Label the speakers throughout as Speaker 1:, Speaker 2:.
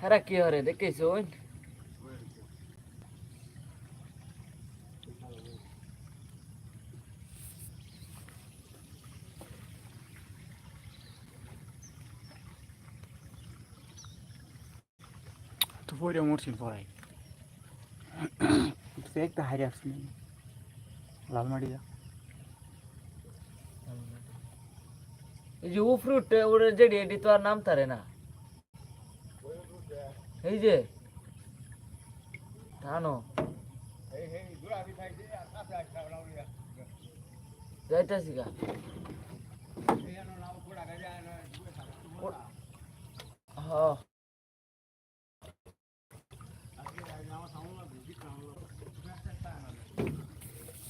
Speaker 1: হ্যাঁ কি হরে দেখেছ
Speaker 2: তো পরে মরছিল তো একটা হারিয়ে আসছিল লালমাটি যা
Speaker 1: এই যে উফরুট ওরে যেডি এডি তো আর নাম তারে না। এই যে টানো যাইতাছি গা। হ্যাঁ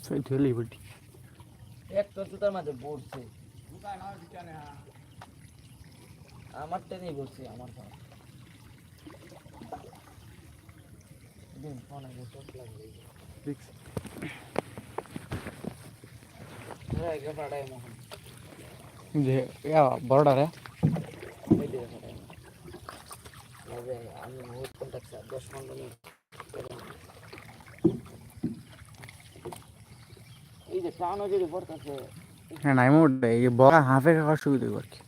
Speaker 2: সেই ধুলি বটি।
Speaker 1: এক তো জুতার মাঝে পড়ছে আমার টেনেই বলছি আমার পা দিন ফোন আগে চোট লাগবে
Speaker 2: দেখছি
Speaker 1: ধরে একে পাঠাই মোহন
Speaker 2: যে হ্যাঁ নাই মোট এই বড় হাফে খাওয়ার সুবিধা আর কি।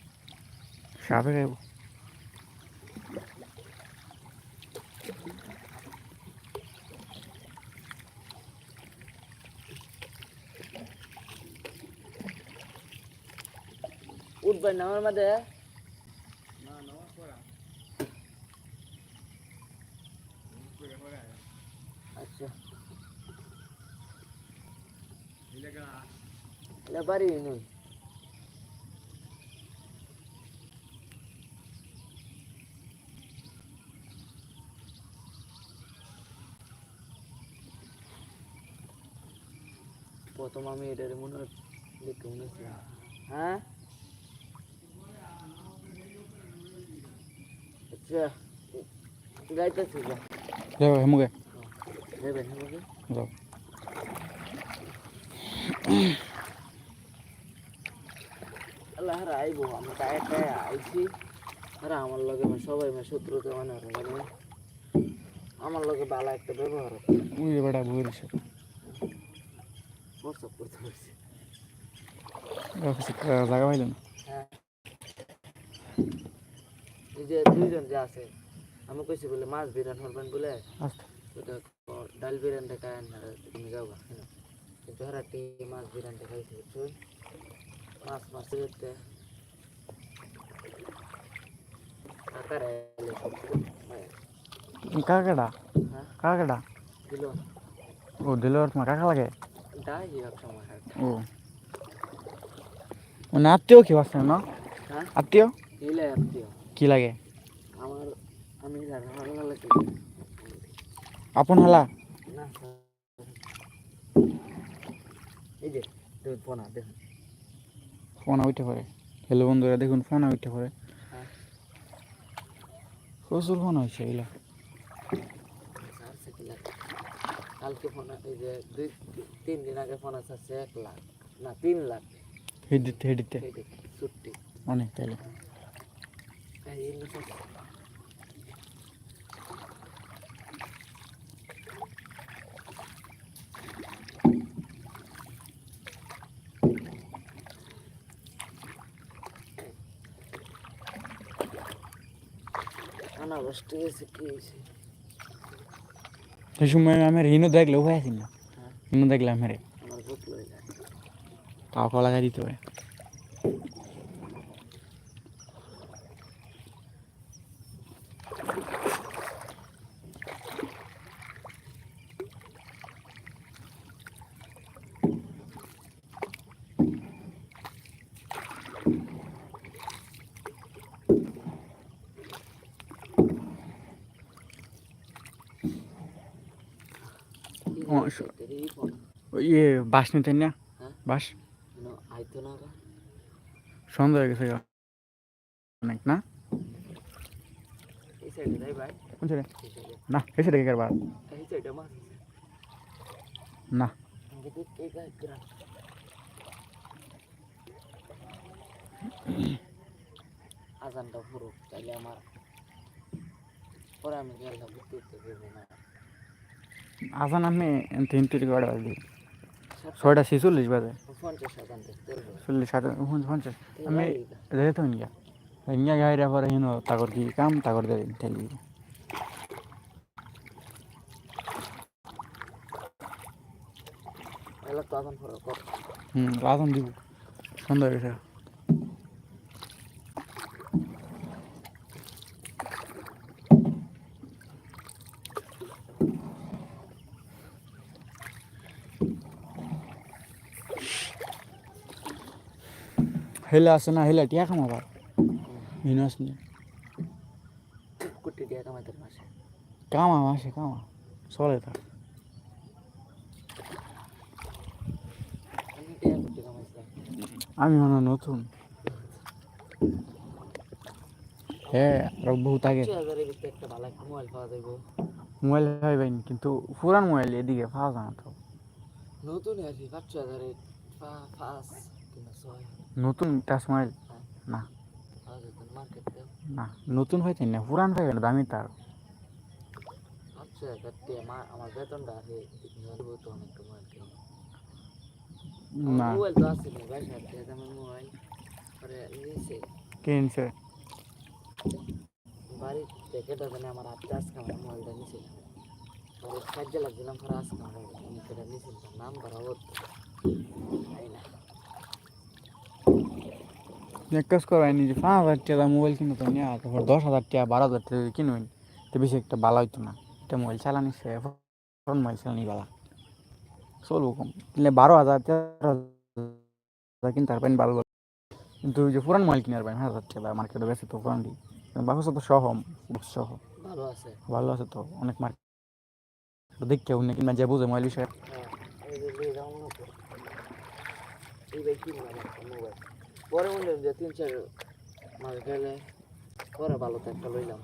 Speaker 2: সাপে খাইব।
Speaker 1: উঠবে না আমার মাঝে আচ্ছা। এটা বাড়ি নই প্রথম আমি এটার মনে হয় দেখে মনে হচ্ছে হ্যাঁ আচ্ছা যাইতেছি যা
Speaker 2: যাও হেমুকে
Speaker 1: দেবেন আমাকে
Speaker 2: যাও
Speaker 1: আল্লাহ হারা আইবো আমি টায়ার টায়ার আইছি। হারা আমার লগে মানে সবাই মানে শত্রুকে মানে আমার লগে বালা একটা ব্যবহার
Speaker 2: ওই বেটা বুড়ি
Speaker 1: হোয়াটসঅ্যাপ করতে পারছি
Speaker 2: জায়গা পাইল
Speaker 1: হ্যাঁ। এই যে দুইজন যে আছে আমি কইছি বলে মাছ বিরান হরবেন বলে। ওটা ডাল বিরান দেখায় তুমি যাও হ্যাঁ। কিন্তু হারা টি মাছ বিরান দেখাইছে বুঝছ মাছ মাছ দেখতে কাকারে এলে সব
Speaker 2: কাকাটা
Speaker 1: হ্যাঁ
Speaker 2: কাকাটা
Speaker 1: দিল
Speaker 2: ও দিল তোমার কাকা লাগে
Speaker 1: ডাই এক সময় হয়
Speaker 2: ও মানে আত্মীয় কি আছে না
Speaker 1: হ্যাঁ
Speaker 2: আত্মীয়
Speaker 1: দিলে আত্মীয়
Speaker 2: কি লাগে
Speaker 1: আমার আমি জানি ভালো লাগে
Speaker 2: আপন হালা
Speaker 1: না এই যে তুমি ফোন দেখুন
Speaker 2: ফোন উঠে পড়ে হ্যালো বন্ধুরা দেখুন ফোনা উঠে পড়ে প্রচুর ফোন হয়েছে এগুলা।
Speaker 1: কালকে ফোন এই যে দুই তিন দিন আগে ফোন আছে এক লাখ। না তিন লাখ।
Speaker 2: হেডিতে। হেডিতে
Speaker 1: ছুটি।
Speaker 2: অনেক তাইলে।
Speaker 1: সব অনাবৃষ্টি গেছে কি হয়েছে?
Speaker 2: সেই সময় আমি হিনো দেখলে হয়ে আসি না হিনো দেখলে
Speaker 1: আমার
Speaker 2: তাও কলা দিতে হয় ইয়ে বাস নিতে না?
Speaker 1: হ্যাঁ?
Speaker 2: বাস? সন্ধ্যা হয়ে গেছে। অনেক না? কোন
Speaker 1: সাইডে?
Speaker 2: না
Speaker 1: এই সাইডে আজানটা পুরো তাইলে আমার পরে আমি গেলাম ঘুরতে না।
Speaker 2: আসান আমি তিন তিরিশ কটা বাজে ছয়টা ছেচল্লিশ বাজে। চল্লিশ ষাট পঞ্চাশ। আমি যেতে নিয়া নিয়া গাড়িটা পরে হিনো তাকর কি কাম তাকর দিয়ে
Speaker 1: কর
Speaker 2: হুম রাজন দিব। সুন্দর হেলে আছে না হেলে টিয়া হিনো আছে না।
Speaker 1: কোটি মাসে।
Speaker 2: কামা মাসে কামা। চলে তা।
Speaker 1: আমি
Speaker 2: মনে নতুন। হ্যাঁ আরও বহুত আগে।
Speaker 1: মোবাইল
Speaker 2: মোবাইল পাইবেন কিন্তু পুরান মোবাইল এদিকে পাওয়া যায় না তো।
Speaker 1: নতুন আর কি পাঁচ ছয় হাজারের পাঁচ কিংবা ছয়।
Speaker 2: নতুন টাচ মোবাইল না। না নতুন হয়েছে না পুরান হয়ে গেল দামি তার। না। কিনছে।
Speaker 1: বাড়ির প্যাকেট আছে আমার আজকে আজকে আমার মোবাইলটা নিয়েছিলাম কাজে লাগছিলাম পরে আজকে আমার নাম করা হতো তাই না
Speaker 2: এক কাজ করো নিজে পাঁচ হাজার টাকা মোবাইল কিনো তো নিয়ে তারপর দশ হাজার টাকা বারো হাজার টাকা কিনবেন তো বেশি একটা ভালো হইতো না। এটা মোবাইল চালানি সে ফোন মোবাইল চালানি ভালো। চলবো কম। কিনলে বারো হাজার তেরো হাজার কিনতে পারবেন ভালো ভালো। কিন্তু ওই যে পুরান মোবাইল কিনে পারবেন হাজার টাকা মার্কেটে বেশি তো পুরানটি বাবুস তো সহ সহ।
Speaker 1: ভালো আছে।
Speaker 2: ভালো আছে তো অনেক মার্কেট দেখতে অন্য কিনা যে বুঝে মোবাইল বিষয়ে।
Speaker 1: পরে মনে যে তিন চার মাস গেলে পরে ভালো তো একটা লইলাম।